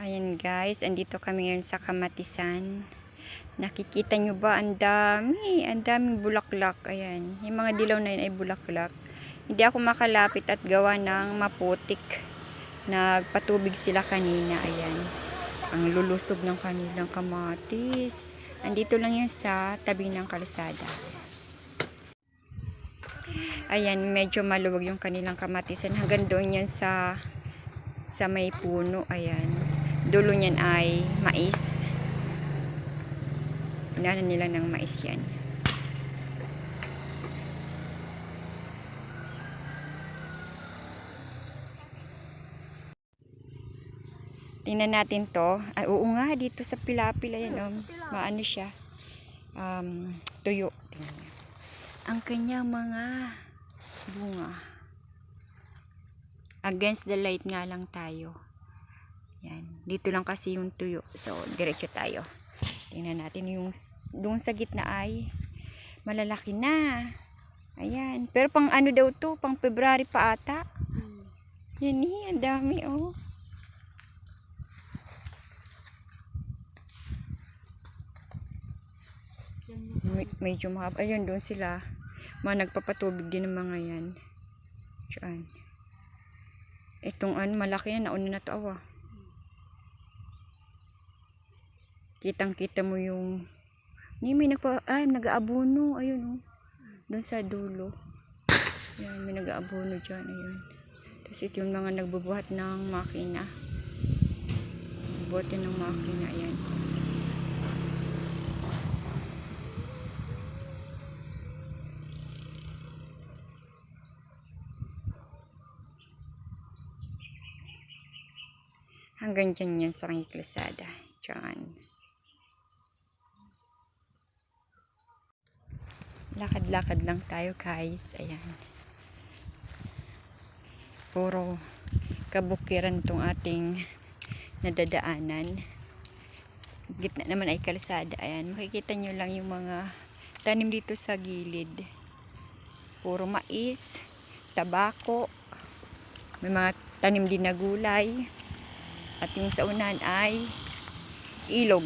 Ayan guys, andito kami ngayon sa Kamatisan. Nakikita nyo ba? Ang dami. Ang daming bulaklak. Ayan. Yung mga dilaw na yun ay bulaklak. Hindi ako makalapit at gawa ng maputik. Nagpatubig sila kanina. Ayan. Ang lulusog ng kanilang kamatis. Andito lang yan sa tabi ng kalsada. Ayan, medyo maluwag yung kanilang kamatisan. Hanggang doon yan sa sa may puno. Ayan. Dulo niyan ay mais. Inanan nila ng mais yan. Tingnan natin to. Ay, oo nga, dito sa pilapil, ayan, um, maano siya. Um, tuyo. Ang kanyang mga bunga. Against the light nga lang tayo. Yan. Dito lang kasi yung tuyo. So, diretso tayo. Tingnan natin yung doon sa gitna ay malalaki na. Ayan. Pero pang ano daw to? Pang February pa ata. Yan eh. Ang dami oh. Me- medyo mahaba. Ayun, doon sila. Mga nagpapatubig din ng mga yan. Diyan. Itong ano, malaki na. Nauna na to, awa. Kitang kita mo yung... Ni may nagpa... Ay, nag-aabono. Ayun, oh. Doon sa dulo. Yan, may nag-aabono dyan. Ayun. Tapos ito yung mga nagbubuhat ng makina. Bote ng makina. Ayan. Hanggang dyan yan sa aking kalsada. Diyan. Lakad-lakad lang tayo guys. Ayan. Puro kabukiran tong ating nadadaanan. Gitna naman ay kalsada. Ayan. Makikita nyo lang yung mga tanim dito sa gilid. Puro mais, tabako, may mga tanim din na gulay. At yung sa unahan ay ilog.